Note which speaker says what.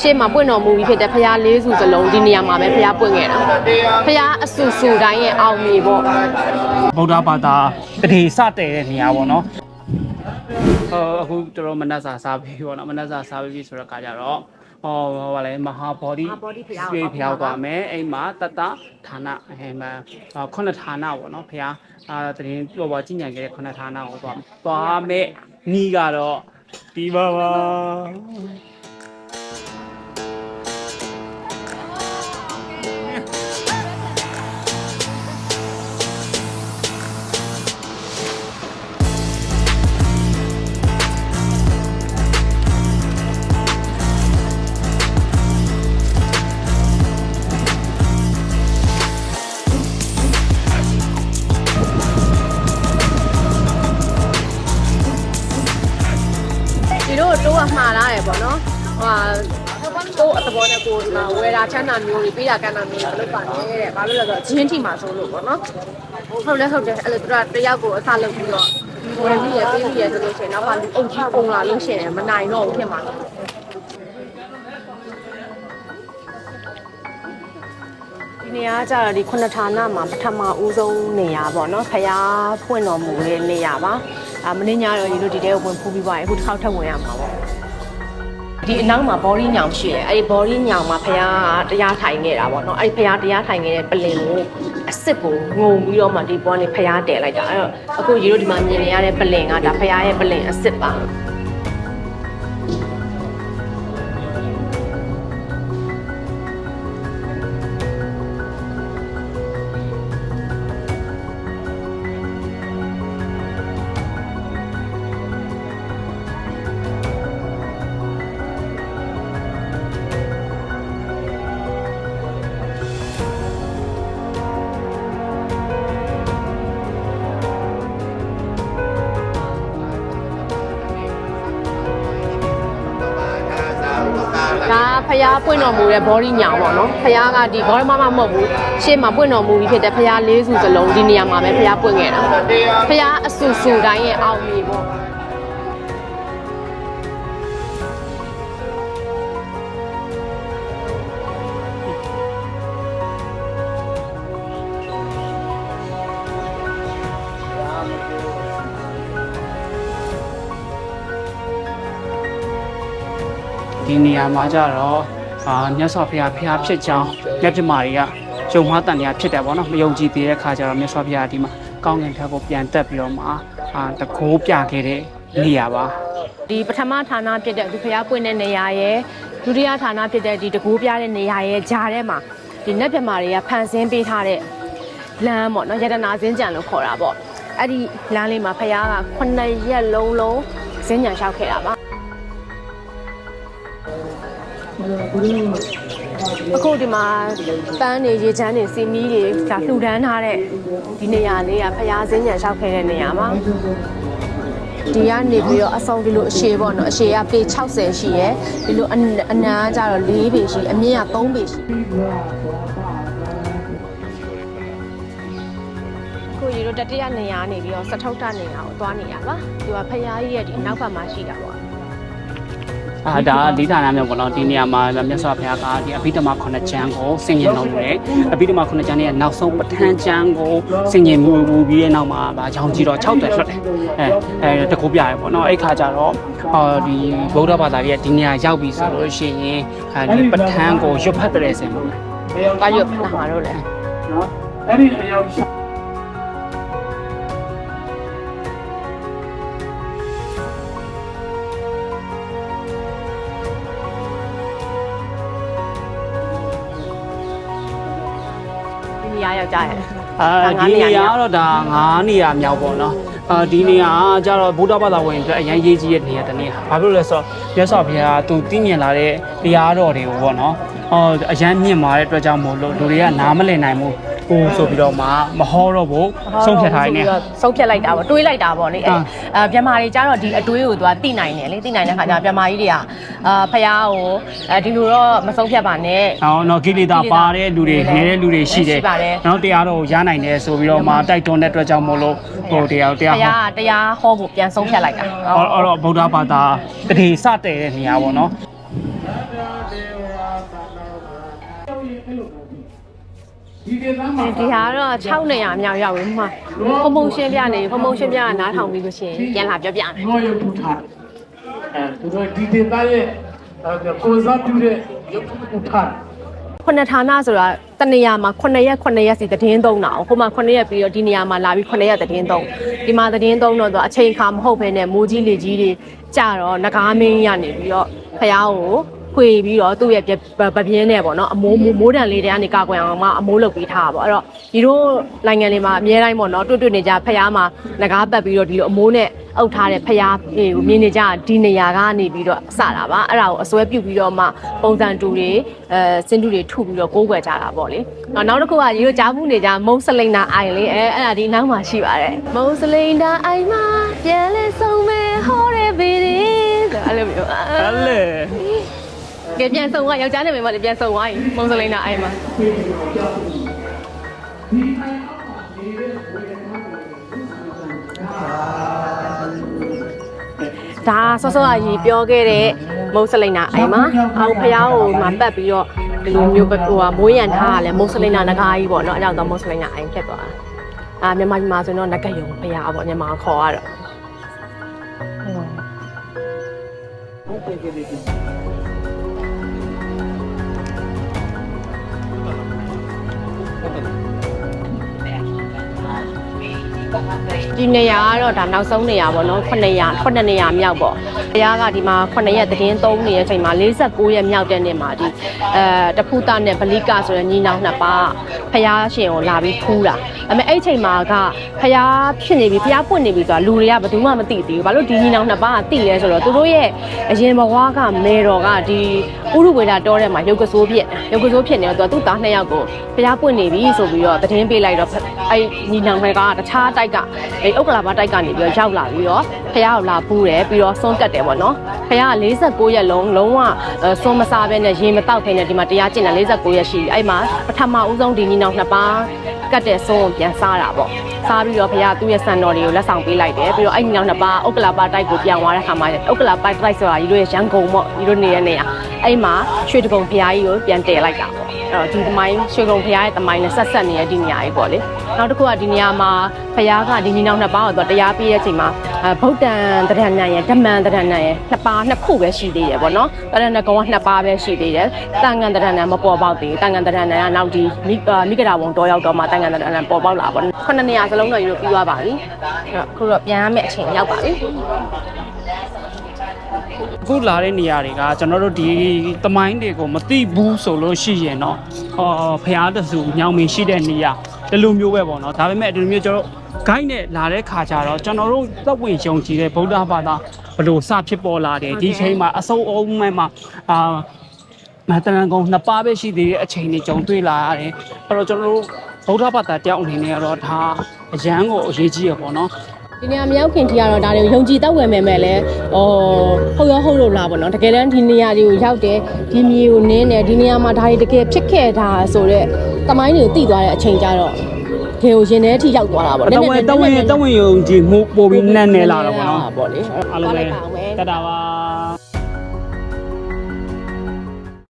Speaker 1: ရှေ့မှာပွင့်တော်မူပြီးဖြစ်တဲ့ဖရားလေးစုစလုံးဒီနေရာမှာပဲဖရားပွင့်ခဲ့တာဖရားအဆူဆူတိုင်းရဲ့အောင်မြေပေါ့
Speaker 2: ဗုဒ္ဓဘာသာတတိစတဲ့တဲ့နေရာပေါ့နော်ဟိုအခုတော်တော်မနက်စာစားပြီးပေါ့နော်မနက်စာစားပြီးဆိုတော့ကကြတော့ဟောဟောဗာလဲမဟာဘောဓိရွှေဖျောက်သွားမယ်အိမ်မှာတတဌာနအဲမှာခုနှစ်ဌာနပေါ့နော်ဖျားအာတရင်ပြောပါကြည်ညံခဲ့တဲ့ခုနှစ်ဌာနကိုသွားသွားမယ်ညီကတော့ဒီပါပါ
Speaker 1: ကမှားလာရယ်ပေါ့နော်ဟိုဟာတိုးအသဘောနဲ့ကိုဒီမှာဝယ်တာချမ်းသာမျိုးတွေပေးတာကမ်းတာမျိုးတွေမလုပ်ပါနဲ့တဲ့ဘာလို့လဲဆိုတော့ဂျင်းထိမှာဆိုလို့ပေါ့နော်ဟုတ်လဲဟုတ်တယ်အဲ့လိုသူကတယောက်ကိုအစလုပ်ပြီးတော့ဝယ်ပြီးရပေးပြီးရဆိုလို့ရှိရင်နောက်ကလူအုပ်ကြီးပုံလာလို့ရှိရင်မနိုင်တော့ဘူးဖြစ်မှာဒီနေရာကကြတော့ဒီခုနဌာနမှာပထမဦးဆုံးနေရာပေါ့နော်ဖျားဖွင့်တော်မူတဲ့နေရာပါအာမင်းညတော့ဒီလိုဒီတဲကိုဝင်ဖူးပြီးပါရင်အခုတစ်ခေါက်ထပ်ဝင်ရမှာပေါ့ ဒီအနောက်မှာဘော်ဒီညောင်ရှိတယ်အဲ့ဒီဘော်ဒီညောင်မှာဖျားကတရားထိုင်နေတာပေါ့နော်အဲ့ဒီဖျားတရားထိုင်နေတဲ့ပလင်ကိုအစ်စ်ကိုငုံပြီးတော့မှဒီဘောနဲ့ဖျားတည်လိုက်တာအဲ့တော့အခုရေတို့ဒီမှာမြင်နေရတဲ့ပလင်ကဒါဖျားရဲ့ပလင်အစ်စ်ပါ ဒါဖျားပွင့်တော်မူတဲ့ body ညောင်ပေါ့နော်ဖျားကဒီ body မမမဟုတ်ဘူးရှေ့မှာပွင့်တော်မူပြီးဖြစ်တဲ့ဖျားလေးစုစလုံးဒီနေရာမှာပဲဖျားပွင့်ခဲ့တာဖျားအဆူဆူတိုင်းရဲ့အောင်မြေပေါ့
Speaker 2: ဒီနေရာမှာကြတော့အာမြတ်စွာဘုရားဖျားဖြစ်ကြောင်းမြတ်ပြမာတွေကယုံမှားတန်တရားဖြစ်တယ်ပေါ့နော်မယုံကြည်သေးတဲ့ခါကျတော့မြတ်စွာဘုရားဒီမှာကောင်းကင်ဘက်ကိုပြန်တက်ပြီးတော့မှအာတကိုးပြခဲ့တဲ့နေရာပါ
Speaker 1: ဒီပထမဌာနဖြစ်တဲ့ဒီဖျားပွင့်တဲ့နေရာရဲ့ဒုတိယဌာနဖြစ်တဲ့ဒီတကူပြတဲ့နေရာရဲ့ဂျာထဲမှာဒီနတ်ပြမာတွေကဖန်ဆင်းပေးထားတဲ့လမ်းပေါ့နော်ယတနာစင်းကြံလို့ခေါ်တာပေါ့အဲ့ဒီလမ်းလေးမှာဖျားက9ရက်လုံးလုံးစင်းကြံလျှောက်ခဲ့တာပါ အခုဒီမှာပန်းနေရေချမ်းနေစီမီးတွေဒါလှူဒန်းထားတဲ့ဒီနေရာလေးကဖျားစင်းကြံလျှောက်ခဲ့တဲ့နေရာပါဒီကနေပြီးတော့အဆောင်ဒီလိုအရှည်ပေါ့နော်အရှည်ကပေ60ရှိရယ်ဒီလိုအနအနားကျတော့4ပေရှိအမြင့်က3ပေရှိကိုရီတို့တတိယနေရာနေပြီးတော့စထုတ်တနေရာကိုသွားနေရပါသူကဖယားကြီးရဲ့ဒီနောက်ဘက်မှာရှိတာပေါ့
Speaker 2: အာဒါဒီဌာနမျိုးပေါ့နော်ဒီနေရာမှာမြတ်စွာဘုရားကဒီအဘိဓမ္မာခုနှစ်ကျမ်းကိုဆင်ញင်တော်မူတယ်အဘိဓမ္မာခုနှစ်ကျမ်းရဲ့နောက်ဆုံးပဋ္ဌာန်းကျမ်းကိုဆင်ញင်မှုပြီးတဲ့နောက်မှာဗာရောင်ကြည့်တော့6တယ်လွတ်တယ်အဲအဲတကူပြရပေါ့နော်အဲ့ခါကျတော့အော်ဒီဗုဒ္ဓဘာသာရဲ့ဒီနေရာရောက်ပြီဆိုလို့ရှိရင်အဲဒီပဋ္ဌာန်းကိုရွတ်ဖတ်တယ်ဆင်ပါ။
Speaker 1: ဘာရွတ်ဖတ်မှာတော့လဲ
Speaker 2: နော်အဲ့ဒီအရောက်။
Speaker 1: ဒီနေရာရောက်ကြရဲ့
Speaker 2: အာဒီနေရာကတော့ဒါ9နေရာမြောက်ပေါ့နော်အာဒီနေရာကကျတော့ဗုဒ္ဓဘာသာဝင်အတွက်အရင်ရေးကြီးတဲ့နေရာတစ်နေရာဘာဖြစ်လို့လဲဆိုတော့မြတ်စွာဘုရားသူတည်မြင်လာတဲ့တရားတော်တွေကိုပေါ့နော်ဟောအရန်မြင့်မာတဲ့အတွက်ကြောင့်မို့လို့လူတွေကနားမလည်နိုင်ဘူး ဟိုဆိုပြီးတော့မှမဟောတော့ဘူးဆုံးဖြတ်ထားနေ
Speaker 1: ဆုံးဖြတ်လိုက်တာပေါ့တွေးလိုက်တာပေါ့လေအဲ
Speaker 2: အာ
Speaker 1: အဲမြန်မာတွေကျတော့ဒီအတွေးကိုသူကတိနိုင်တယ်လေတိနိုင်တဲ့ခါကျတော့မြန်မာကြီးတွေကအာဖယားကိုအဲဒီလိုတော့မဆုံးဖြတ်ပါနဲ့
Speaker 2: ဟောနော်ကိလေသာပါတဲ့လူတွေနေတဲ့လူတွေရှိတယ်
Speaker 1: ရှိပါတယ်
Speaker 2: နော်တရားတော်ကိုရနိုင်တယ်ဆိုပြီးတော့မှတိုက်တွန်းတဲ့အတွက်ကြောင့်မို့လို့ဟိုတရားတရား
Speaker 1: ဖ
Speaker 2: ဟော
Speaker 1: ယားကတရားဟောဖို့ပြန်ဆုံးဖြတ်လိုက်တာ
Speaker 2: အော်အော်တော့ဗုဒ္ဓဘာသာတတိစတဲ့တဲ့နေရာပေါ့နော်
Speaker 3: ဒီဒေသမှာ
Speaker 1: ဒီဟာကတော့6နေရာမြောက်ရောက်ပြီမှာဖုံဖုံရှင်းပြနေဖုံဖုံရှင်းပြကနားထောင်ပြီးလို့ရှိရင်ပြန်လာပြောပြမယ်
Speaker 3: ငေါ်ရုပ်ထုထားအဲသူတို့ဒီဒေသရဲ့အဲကိုစားပြုတဲ့ရုပ်ထုထား
Speaker 1: ခုနှစ်ဌာနဆိုတာတနေရာမှာ9ရက်9ရက်စီသတင်းသုံးတာဟိုမှာ9ရက်ပြီးတော့ဒီနေရာမှာလာပြီး9ရက်သတင်းသုံးဒီမှာသတင်းသုံးတော့သူအချိန်ခါမဟုတ်ဘဲနဲ့မိုးကြီးလေကြီးတွေကြတော့ငကားမင်းရနေပြီးတော့ဖះကို ခွေပြီးတော့သူ့ရဲ့ပပြင်းနဲ့ပေါ့နော်အမိုးမိုးတန်လေးတွေကနေကာကွယ်အောင်မှအမိုးလုပ်ပေးထားတာပေါ့အဲ့တော့ဒီတို့နိုင်ငံလေးမှာအများတိုင်းပေါ့နော်တွေ့တွေ့နေကြဖះမှာငကားပတ်ပြီးတော့ဒီလိုအမိုးနဲ့အုပ်ထားတဲ့ဖះတွေကိုမြင်နေကြဒီနေရာကနေပြီးတော့စတာပါအဲ့ဒါကိုအစွဲပြုတ်ပြီးတော့မှပုံစံတူတွေအဲစင်တူတွေထုပြီးတော့ကိုးကွယ်ကြတာပေါ့လေနောက်နောက်တစ်ခုကရေတို့ကြားဘူးနေကြမုံစလိန်နာအိုင်လေအဲအဲ့ဒါဒီနောက်မှာရှိပါတယ်မုံစလိန်နာအိုင်မှာပြန်လဲဆုံးမဲဟောရဲပေတယ်ဆိုအဲ့လိုမျိုး
Speaker 2: အဲ့လေ
Speaker 1: ကဲပြန်ဆုံးသွားယောက်ျားနဲ့မိန်းမလေးပြန်ဆုံးသွားရင်မုံစလိန်နာအိုင်မှာဒါဆော့ဆော့အကြီးပြောခဲ့တဲ့မုံစလိန်နာအိုင်မှာအောက်ဖျားကိုမှပတ်ပြီးတော့ဒီလိုမျိုးပဲဟိုဟာမိုးရန်ထားရလဲမုံစလိန်နာနဂါးကြီးပေါ့နော်အဲကြောင့်တော့မုံစလိန်နာအိုင်ဖြစ်သွားတာအာမြန်မာပြည်မှာဆိုရင်တော့နဂတ်ယုံဖျားပေါ့မြန်မာခေါ်ရတော့ ဒီနေရာကတော့ဒါနောက်ဆုံးနေရာပေါ့နော်9နေရာ9နေရာမြောက်ပေါ့ဘုရားကဒီမှာ9ရက်သတင်းသုံးနေတဲ့အချိန်မှာ49ရက်မြောက်တဲ့နေ့မှာဒီအဲတဖူတာနဲ့ဗလိကဆိုတဲ့ညီနောင်နှစ်ပါး ဘုရားရှင်ကိုလာပြီးဖူးတာဒါပေမဲ့အဲ့အချိန်မှာကဘုရားဖြစ်နေပြီဘုရားပွင့်နေပြီဆိုတာလူတွေကဘယ်သူမှမသိသေးဘူးဘာလို့ဒီညီနောင်နှစ်ပါးကသိလဲဆိုတော့သူတို့ရဲ့အရင်ဘဝကမေတော်ကဒီဥရုဝေဒတောထဲမှာရုပ်ကစိုးဖြစ်ရုပ်ကစိုးဖြစ်နေတော့သူကသူ့သားနှစ်ယောက်ကိုဘုရားပွင့်နေပြီဆိုပြီးတော့သတင်းပေးလိုက်တော့အဲ့ညီနောင်တွေကတခြားတိုက်ကအဲ့ဥက္ကလာပတိုက်ကနေပြီးတော့ရောက်လာပြီးတော့ဖះကိုလာပူးတယ်ပြီးတော့စွန့်တက်တယ်ပေါ့နော်ဖះက49ရက်လုံးလုံးဝစွန့်မစားဘဲနဲ့ရေမတောက်ဖဲနဲ့ဒီမှာတရားကျင့်တာ49ရက်ရှိပြီအဲ့မှာပထမဦးဆုံးဒီညီနောင်နှစ်ပါးကတ်တဲ့စွန့်ကိုပြန်စားတာပေါ့စားပြီးတော့ဖះသူ့ရဲ့စံတော်တွေကိုလက်ဆောင်ပေးလိုက်တယ်ပြီးတော့အဲ့ညီနောင်နှစ်ပါးဥက္ကလာပတိုက်ကိုပြန်သွားတဲ့ခါမှာဥက္ကလာပတိုက်ဆိုတာကြီးတို့ရဲ့ရန်ကုန်ပေါ့ကြီးတို့နေတဲ့နေရာအဲ့မှာရွှေတကုံဖះကြီးကိုပြန်တည်လိုက်တာပေါ့ အဲ့တော့ဒီသမိုင်းရွှေကုံဖះရဲ့သမိုင်းနဲ့ဆက်ဆက်နေတဲ့ဒီနေရာကြီးပေါ့လေနောက်တစ်ခုကဒီနေရာမှာဖះကဒီညီနောင်နှစ်ပါးကိုသူတရားပေးတဲ့အချိန်မှာအဲဗုဒ္ဓံတရဏံရဲ့ဓမ္မံတရဏံရဲ့နှစ်ပါးနှစ်ခုပဲရှိသေးတယ်ပေါ့နော်တရဏကောင်ကနှစ်ပါးပဲရှိသေးတယ်တန်ငံတရဏံမပေါ်ပေါက်သေးဘူးတန်ငံတရဏံကနောက်ဒီမိအာမိဂရာဝံတော်ရောက်တော့မှတန်ငံတရဏံပေါ်ပေါက်လာပေါ့ခုနှစ်နေရာစလုံးတော့ယူလို့ပြီးသွားပါပြီအဲ့တော့အခုတော့ပြန်ရမယ့်အချိန်ရောက်ပါပြီ
Speaker 2: အခုလာတဲ့နေရာတွေကကျွန်တော်တို့ဒီတမိုင်းတွေကိုမသိဘူးဆိုလို့ရှိရင်တော့ဟောဖျားတဆူညောင်မင်းရှိတဲ့နေရာဒီလိုမျိုးပဲပေါ့နော်ဒါပေမဲ့ဒီလိုမျိုးကျွန်တော်ဂိုင်းနဲ့လာတဲ့ခါကျတော့ကျွန်တော်တို့သက်ဝင်ယုံကြည်တဲ့ဗုဒ္ဓဘာသာဘယ်လိုစဖြစ်ပေါ်လာတယ်ဒီချိန်မှာအစိုးအုံးမဲ့မှာအာမတရန်ကောင်နှစ်ပါးပဲရှိသေးတဲ့အချိန်တွေကြုံတွေ့လာရတယ်အဲ့တော့ကျွန်တော်တို့ဗုဒ္ဓဘာသာတယောက်အနေနဲ့ကတော့ဒါအရန်ကိုအရေးကြီးရပေါ့နော်
Speaker 1: ဒီနေရာမရောက်ခင်ထိကတော့ဒါတွေကိုယုံကြည်တော့ဝင်မယ်မဲ့လဲဟောဟုတ်ရောဟုတ်လို့လားပေါ့နော်တကယ်တမ်းဒီနေရာတွေကိုရောက်တယ်ဒီမြေကိုနင်းတယ်ဒီနေရာမှာဒါတွေတကယ်ဖြစ်ခဲ့တာဆိုတော့တမိုင်းတွေကိုသိသွားတဲ့အချိန်ကျတော့ခေကိုရင်ထဲအထိရောက်သွားတာပေါ့
Speaker 2: တဝင်တဝင်တဝင်ယုံကြည်မှုပို့ပြီးနက်နေလာတော့ပေါ့နော်
Speaker 1: ပေါ့လေ
Speaker 2: အားလုံးပဲ
Speaker 1: ပါမယ်
Speaker 2: တတာပါ